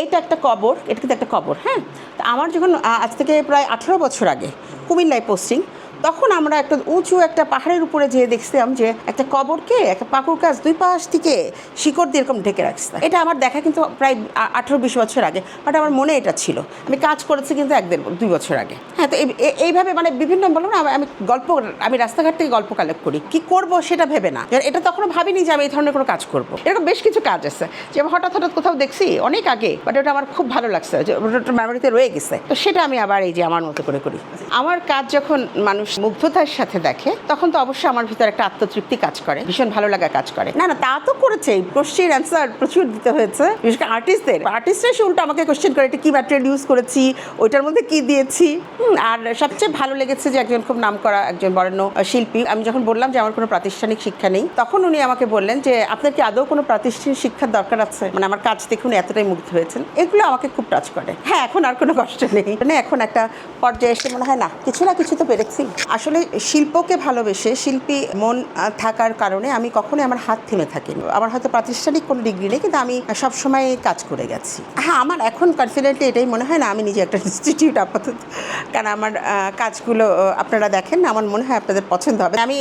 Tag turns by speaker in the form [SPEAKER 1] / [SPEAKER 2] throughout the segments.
[SPEAKER 1] এইটা একটা কবর, এটা কিন্তু একটা কবর হ্যাঁ? তা আমার যখন আজ থেকে প্রায় আঠেরো বছর আগে, কুমিল্লায় পোস্টিং তখন আমরা একটা উঁচু একটা পাহাড়ের উপরে যেয়ে দেখছিলাম যে একটা কবরকে, একটা পাকুর গাছ দুই পাশ থেকে শিকড় দিয়ে এরকম ঢেকে রাখছে। এটা আমার দেখা কিন্তু প্রায় আঠেরো বিশ বছর আগে বাট আমার মনে এটা ছিল। আমি কাজ করেছি কিন্তু এক দেড় দুই বছর আগে। হ্যাঁ তো এই- এই- এইভাবে মানে বিভিন্ন বলব না, আমি- গল্প, আমি রাস্তাঘাট থেকে গল্প কালেক্ট করি। কি করব সেটা ভেবে না। এটা তখনও ভাবিনি যে আমি এই ধরনের কোনো কাজ করব। এরকম বেশ কিছু কাজ আছে। যে হঠাৎ হঠাৎ কোথাও দেখছি অনেক আগে বাট ওটা আমার খুব ভালো লাগছে মেমোরিতে রয়ে গেছে। তো সেটা আমি আবার এই যে আমার মতো করে করি। আমার কাজ যখন মানুষ মুগ্ধতার সাথে দেখে, তখন তো অবশ্যই আমার ভিতরে একটা আত্মতৃপ্তি কাজ করে, ভীষণ ভালো লাগা কাজ করে। না না, তা তো করেছে। কোশ্চেন অ্যান্সার প্রচুর দিতে হয়েছে। বিশেষ করে আর্টিস্টদের আর্টিস্টরা এসে উল্টো আমাকে কোশ্চেন করে, এটা কী ম্যাটেরিয়াল ইউজ করেছি? ওইটার মধ্যে কি দিয়েছি? আর সবচেয়ে ভালো লেগেছে যে একজন খুব নাম করা একজন বরেণ্য শিল্পী, আমি যখন বললাম যে আমার কোনো প্রাতিষ্ঠানিক শিক্ষা নেই, তখন উনি আমাকে বললেন যে, আপনার কি আদৌ কোনো প্রাতিষ্ঠানিক শিক্ষার দরকার আছে? মানে আমার কাজ দেখুন এতটাই মুগ্ধ হয়েছেন। এগুলো আমাকে খুব টাচ করে। হ্যাঁ এখন আর কোনো কষ্ট নেই। মানে এখন একটা পর্যায়ে এসে মনে হয়, না, কিছু না কিছু তো পেরেছি। আসলে শিল্পকে ভালোবেসে শিল্পী মন থাকার কারণে আমি কখনোই আমার হাত থেমে থাকিনি। আমার হয়তো প্রাতিষ্ঠানিক কোনো ডিগ্রি নেই, কিন্তু আমি সবসময় কাজ করে গেছি। হ্যাঁ আমার এখন কনফিডেন্টলি এটাই মনে হয় না, আমি নিজে একটা ইনস্টিটিউট আপাতত কারণ আমার কাজগুলো আপনারা দেখেন আমার মনে হয় আপনাদের পছন্দ হবে। আমি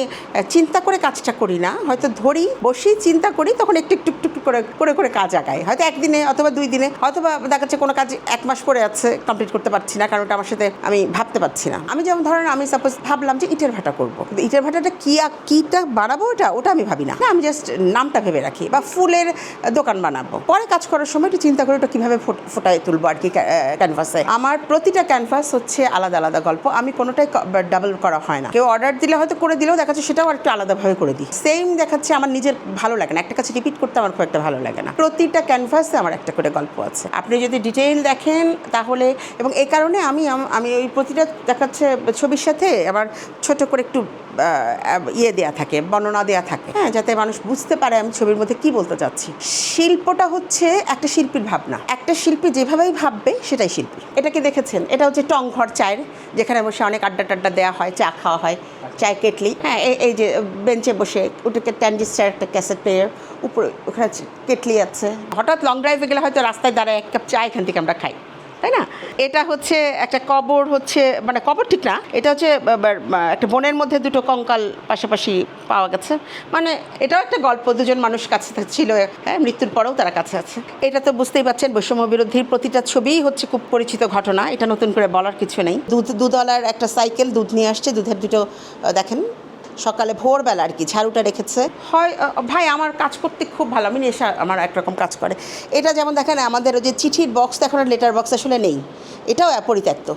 [SPEAKER 1] চিন্তা করে কাজটা করি না। হয়তো ধরি বসি চিন্তা করি তখন একটু একটু একটু করে করে করে কাজ আগাই। হয়তো একদিনে অথবা দুই দিনে অথবা দেখা যাচ্ছে কোনো কাজ এক মাস পরে আছে কমপ্লিট করতে পারছি না কারণ ওটা আমার সাথে আমি ভাবতে পারছি না। আমি যেমন ধরেন আমি সাপোজ ভাবলাম যে ইটের ভাটা করব। কিন্তু ইটের ভাটাটা কী কিটা বানাবো ওটা? ওটা আমি ভাবি না। না, আমি জাস্ট নামটা ভেবে রাখি বা ফুলের দোকান বানাবো। পরে কাজ করার সময় একটু চিন্তা করে ওটা কীভাবে ফোটায় তুলবো আর কি ক্যানভাসে আমার প্রতিটা ক্যানভাস হচ্ছে আলাদা আলাদা গল্প। আমি কোনোটাই ডাবল করা হয় না। কেউ অর্ডার দিলে হয়তো করে দিলেও দেখাচ্ছে সেটাও একটু আলাদাভাবে করে দিই। সেম দেখাচ্ছে আমার নিজের ভালো লাগে না। একটা কাছে রিপিট করতে আমার খুব একটা ভালো লাগে না। প্রতিটা ক্যানভাসে আমার একটা করে গল্প আছে। আপনি যদি ডিটেইল দেখেন তাহলে, এবং এই কারণে আমি আমি ওই প্রতিটা দেখাচ্ছে ছবির সাথে আমার ছোট করে একটু ইয়ে দেয়া থাকে, বর্ণনা দেয়া থাকে। হ্যাঁ যাতে মানুষ বুঝতে পারে আমি ছবির মধ্যে কি বলতে চাচ্ছি। শিল্পটা হচ্ছে একটা শিল্পীর ভাবনা। একটা শিল্পী যেভাবেই ভাববে সেটাই শিল্পী। এটাকে দেখেছেন? এটা হচ্ছে টং ঘর চায়ের, যেখানে বসে অনেক আড্ডা টাড্ডা দেওয়া হয়, চা খাওয়া হয় চায় কেটলি। হ্যাঁ এই- যে বেঞ্চে বসে ওটাকে ট্যান্ডিস্টার একটা ক্যাসেট পেয়ার উপরে ওখানে কেটলি আছে। হঠাৎ লং ড্রাইভে গেলে হয়তো রাস্তায় দাঁড়ায় এক কাপ চা এখান থেকে আমরা খাই। তাই না? এটা হচ্ছে একটা কবর হচ্ছে মানে কবর ঠিক না, এটা হচ্ছে একটা বনের মধ্যে দুটো কঙ্কাল পাশাপাশি পাওয়া গেছে। মানে এটাও একটা গল্প, দুজন মানুষ কাছে ছিল হ্যাঁ মৃত্যুর পরেও তারা কাছে আছে। এটা তো বুঝতেই পারছেন বৈষম্য বিরোধীর প্রতিটা ছবিই হচ্ছে খুব পরিচিত ঘটনা, এটা নতুন করে বলার কিছু নেই। দুধ, দুধওয়ালার একটা সাইকেল দুধ নিয়ে আসছে, দুধের দুটো দেখেন সকালে ভোরবেলা আর কি ঝাড়ুটা রেখেছে। হয় ভাই আমার কাজ করতে খুব ভালো আমি নেশা আমার একরকম কাজ করে। এটা যেমন দেখেন আমাদের ওই যে চিঠির বক্স তো এখন লেটার বক্স আসলে নেই। এটাও অপরিত্যক্ত।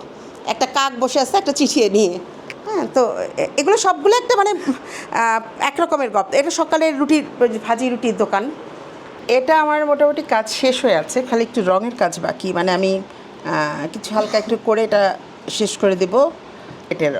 [SPEAKER 1] একটা কাক বসে আছে একটা চিঠি নিয়ে। হ্যাঁ তো এগুলো সবগুলো একটা মানে আহ, এক রকমের গল্প এটা সকালের রুটির ভাজি রুটির দোকান। এটা আমার মোটামুটি কাজ শেষ হয়ে আছে খালি একটু রঙের কাজ বাকি। মানে আমি কিছু হালকা একটু করে এটা শেষ করে দেব। এটার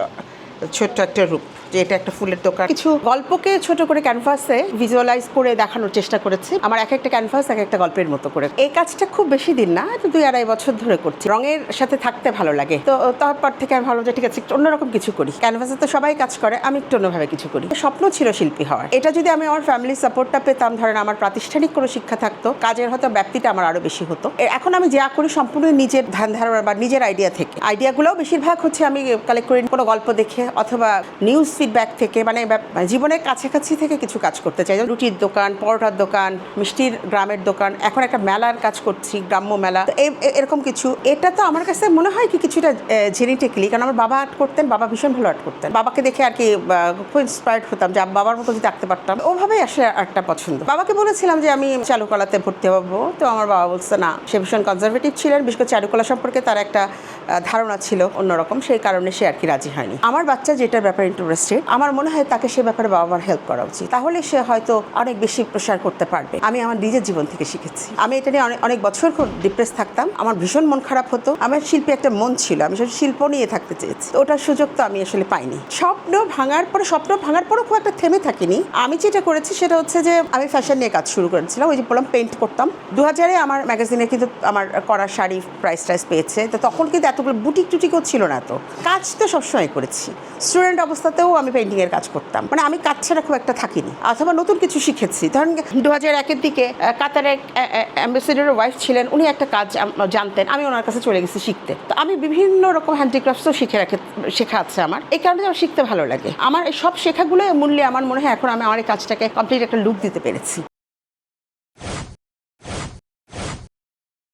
[SPEAKER 1] ছোট্ট একটা রূপ। যে এটা একটা ফুলের দোকান। কিছু গল্পকে ছোট করে ক্যানভাসে ভিজুয়ালাইজ করে দেখানোর চেষ্টা করেছি। আমার এক একটা ক্যানভাস এক একটা গল্পের মতো করে। এই কাজটা খুব বেশি দিন না দুই আড়াই বছর ধরে করছি। রঙের সাথে থাকতে ভালো লাগে। তো তারপর থেকে আমি ভালো যে ঠিক আছে অন্যরকম কিছু করি। ক্যানভাসে তো সবাই কাজ করে, আমি একটু অন্যভাবে কিছু করি। স্বপ্ন ছিল শিল্পী হওয়ার। এটা যদি আমি আমার ফ্যামিলি সাপোর্টটা পেতাম, ধরেন আমার প্রাতিষ্ঠানিক কোনো শিক্ষা থাকতো, কাজের হয়তো ব্যাপ্তিটা আমার আরও বেশি হতো। এখন আমি যা করি সম্পূর্ণ নিজের ধ্যান ধারণা বা নিজের আইডিয়া থেকে। আইডিয়াগুলোও বেশিরভাগ হচ্ছে আমি কালেক্ট করি কোনো গল্প দেখে অথবা নিউজ ফিডব্যাক থেকে মানে ব্যাপ- জীবনের কাছাকাছি থেকে কিছু কাজ করতে চাই। রুটির দোকান, পরোটার দোকান, মিষ্টির গ্রামের দোকান, এখন একটা মেলার কাজ করছি, গ্রাম্য মেলা। এরকম কিছু। এটা তো আমার কাছে মনে হয় কি কিছুটা জেনেটিক্যালি কারণ আমার বাবা আর্ট করতেন, বাবা ভীষণ ভালো আর্ট করতেন। বাবাকে দেখে আর কি খুব ইন্সপায়ার্ড হতাম যে বাবার মতো যদি আঁকতে পারতাম। ওভাবেই আসলে আর্টটা পছন্দ। বাবাকে বলেছিলাম যে আমি চারুকলাতে ভর্তি হব। তো আমার বাবা বলছে, না, সে ভীষণ কনজারভেটিভ ছিলেন, বিশেষ করে চারুকলা সম্পর্কে তার একটা ধারণা ছিল অন্যরকম। সেই কারণে সে আর কি রাজি হয়নি। আমার বাচ্চা যেটার ব্যাপারে ইন্টারেস্টেড আমার মনে হয় তাকে সে ব্যাপারে বাবা মার হেল্প করা উচিত। তাহলে সে হয়তো অনেক বেশি প্রসার করতে পারবে। আমি আমার নিজের জীবন থেকে শিখেছি। আমি এটা নিয়ে অনেক বছর খুব ডিপ্রেস থাকতাম। আমার ভীষণ মন খারাপ হতো। আমার শিল্পী একটা মন ছিল। আমি শিল্প নিয়ে থাকতে চেয়েছি। ওটার সুযোগ তো আমি আসলে পাইনি। স্বপ্ন ভাঙার পরে, স্বপ্ন ভাঙার পরও খুব একটা থেমে থাকিনি। আমি যেটা করেছি সেটা হচ্ছে যে, আমি ফ্যাশন নিয়ে কাজ শুরু করেছিলাম। ওই যে বললাম পেন্ট করতাম। দু হাজারে আমার ম্যাগাজিনে কিন্তু আমার করা শাড়ি প্রাইস টাইস পেয়েছে। তো তখন কিন্তু এতগুলো বুটিক টুটিকও ছিল না তো। কাজ তো সবসময় করেছি। স্টুডেন্ট অবস্থাতেও আমি পেন্টিংয়ের কাজ করতাম। মানে আমি কাজ ছাড়া খুব একটা থাকিনি। অথবা নতুন কিছু শিখেছি। ধরেন দু হাজার একের দিকে কাতারের অ্যাম্বাসেডারের ওয়াইফ ছিলেন, উনি একটা কাজ জানতেন। আমি ওনার কাছে চলে গেছি শিখতে। তো আমি বিভিন্ন রকম হ্যান্ডিক্রাফটসও শিখে রাখে, শেখা আছে আমার। এই কারণে আমার শিখতে ভালো লাগে। আমার সব শেখাগুলো মূল্যে আমার মনে হয় এখন আমি আমার এই কাজটাকে কমপ্লিট একটা লুক দিতে পেরেছি।